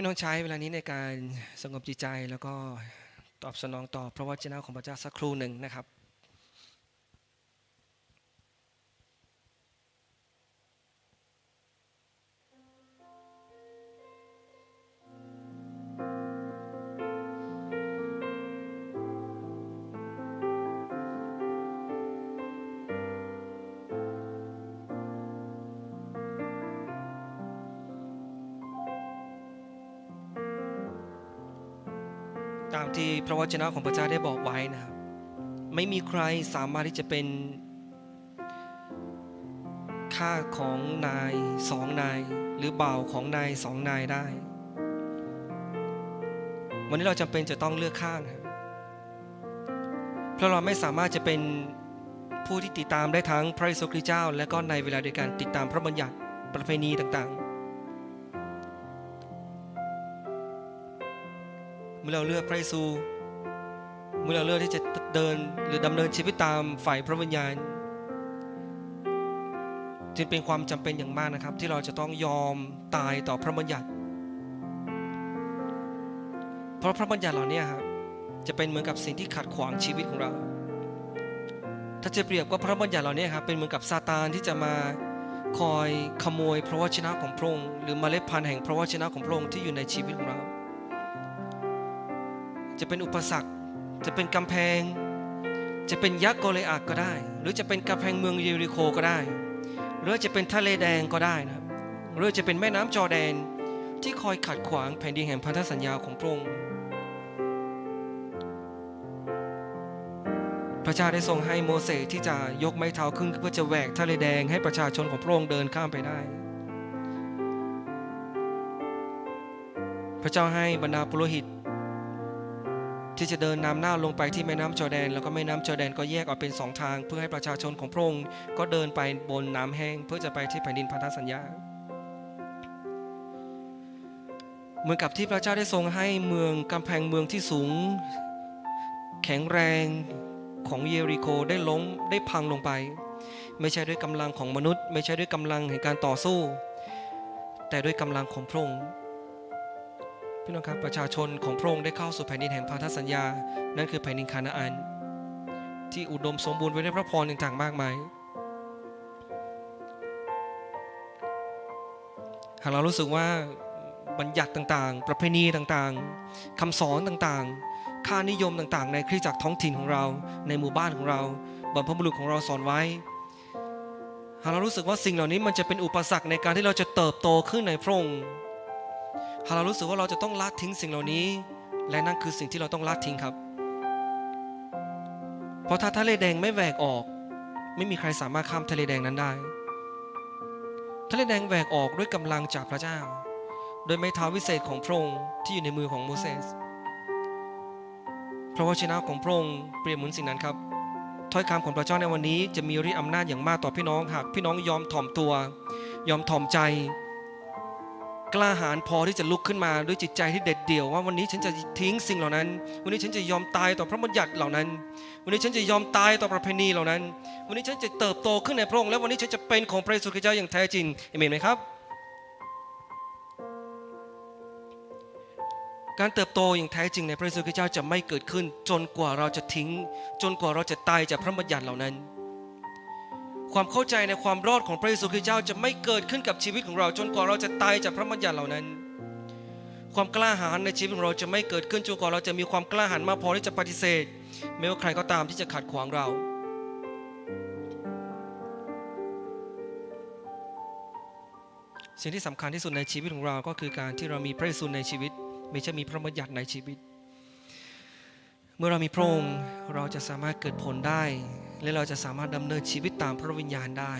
พี่น้องใช้เวลานี้ในการสงบจิตใจแล้วก็ตอบสนองต่อพระวจนะของพระเจ้าสักครู่หนึ่งนะครับามที่พระวจนะของพระเจ้าได้บอกไว้นะครับ ไม่มีใครสามารถที่จะเป็นข้าของนายสองนาย หรือบ่าวของนายสองนายได้ วันนี้เราจำเป็นจะต้องเลือกข้างครับเพราะเราไม่สามารถจะเป็นผู้ที่ติดตามได้ทั้งพระเยซูคริสต์เจ้า และก็ในเวลาเดียวกันติดตามพระบัญญัติประเพณีต่างๆ เมื่อเราเลือกพระเยซู เมื่อเราเลือกที่จะเดินหรือดำเนินชีวิตตามฝ่ายพระวิญญาณจึงเป็นความจำเป็นอย่างมากนะครับ ที่เราจะต้องยอมตายต่อพระบัญญัติ เพราะพระบัญญัติเหล่านี้ครับจะเป็นเหมือนกับสิ่งที่ขัดขวางชีวิตของเรา ถ้าจะเปรียบว่าพระบัญญัติเหล่านี้ครับเป็นเหมือนกับซาตานที่จะมาคอยขโมยพระวจนะของพระองค์หรือมเมล็ดพันธุ์แห่งพระวจนะของพระองค์ที่อยู่ในชีวิตของเรา จะเป็นอุปสรรค จะเป็นกำแพง จะเป็นยักษ์โกเลอาก็ได้ หรือจะเป็นกำแพงเมืองเยริโคก็ได้ หรือจะเป็นทะเลแดงก็ได้นะครับหรือจะเป็นแม่น้ำจอแดนที่คอยขัดขวางแผ่นดินแห่งพันธสัญญาของพระองค์พระเจ้าได้ทรงให้โมเสสที่จะยกไม้เท้าขึ้นเพื่อจะแหวกทะเลแดงให้ประชาชนของพระองค์เดินข้ามไปได้ พระเจ้าให้บรรดาปุโรหิต ที่จะเดินนำหน้าลงไปที่แม่น้ำจอแดน แล้วก็แม่น้ำจอแดนก็แยกออกเป็นสองทาง เพื่อให้ประชาชนของพระองค์ก็เดินไปบนน้ำแห้ง เพื่อจะไปที่แผ่นดินพันธสัญญา เหมือนกับที่พระเจ้าได้ทรงให้เมืองกำแพงเมืองที่สูง แข็งแรงของเยริโคได้ล้มได้พังลงไป ไม่ใช่ด้วยกำลังของมนุษย์ ไม่ใช่ด้วยกำลังแห่งการต่อสู้ แต่ด้วยกำลังของพระองค์ พี่น้องครับประชาชนของพระองค์ได้เข้าสู่แผ่นดินแห่งพันธสัญญา นั่นคือแผ่นดินคานาอัน ที่อุดมสมบูรณ์ไว้ด้วยพระพรต่างๆมากมาย หากเรารู้สึกว่าบัญญัติต่างๆ ประเพณีต่างๆคำสอนต่างๆ ค่านิยมต่างๆ ในคริสตจักรท้องถิ่นของเรา ในหมู่บ้านของเราบรรพบุรุษของเราสอนไว้ หากเรารู้สึกว่าสิ่งเหล่านี้มันจะเป็นอุปสรรคในการที่เราจะเติบโตขึ้นในพระองค์ หากเรารู้สึกว่าเราจะต้องละทิ้งสิ่งเหล่านี้ และนั่นคือสิ่งที่เราต้องละทิ้งครับ เพราะถ้าทะเลแดงไม่แหวกออก ไม่มีใครสามารถข้ามทะเลแดงนั้นได้ ทะเลแดงแหวกออกด้วยกำลังจากพระเจ้า โดยไม้เท้าวิเศษของพระองค์ที่อยู่ในมือของโมเสสพระวจนะของพระองค์เปรียบเหมือนสิ่งนั้นครับถ้อยคำของพระเจ้าในวันนี้จะมีฤทธิ์อำนาจอย่างมากต่อพี่น้องหากพี่น้องยอมถ่อมตัว ยอมถ่อมใจ กล้าหาญพอที่จะลุกขึ้นมาด้วยจิตใจที่เด็ดเดี่ยวว่าวันนี้ฉันจะทิ้งสิ่งเหล่านั้น วันนี้ฉันจะยอมตายต่อพระบัญญัติเหล่านั้น วันนี้ฉันจะยอมตายต่อประเพณีเหล่านั้น วันนี้ฉันจะเติบโตขึ้นในพระองค์และวันนี้ฉันจะเป็นของพระเยซูคริสต์เจ้าอย่างแท้จริงเอเมนไหมครับ การเติบโตอย่างแท้จริงในพระเยซูคริสต์เจ้าจะไม่เกิดขึ้น จนกว่าเราจะทิ้ง จนกว่าเราจะตายจากพระบัญญัติเหล่านั้น ความเข้าใจในความรอดของพระเยซูคริสต์เจ้าจะไม่เกิดขึ้นกับชีวิตของเรา จนกว่าเราจะตายจากพระบัญญัติเหล่านั้น ความกล้าหาญในชีวิตของเราจะไม่เกิดขึ้นจนกว่าเราจะมีความกล้าหาญมากพอที่จะปฏิเสธไม่ว่าใครก็ตามที่จะขัดขวางเรา สิ่งที่สำคัญที่สุดในชีวิตของเราก็คือการที่เรามีพระเยซูในชีวิต ไม่ใช่มีพระบัญญัติในชีวิต เมื่อเรามีพระองค์เราจะสามารถเกิดผลได้ และเราจะสามารถดำเนินชีวิตตามพระวิญญาณได้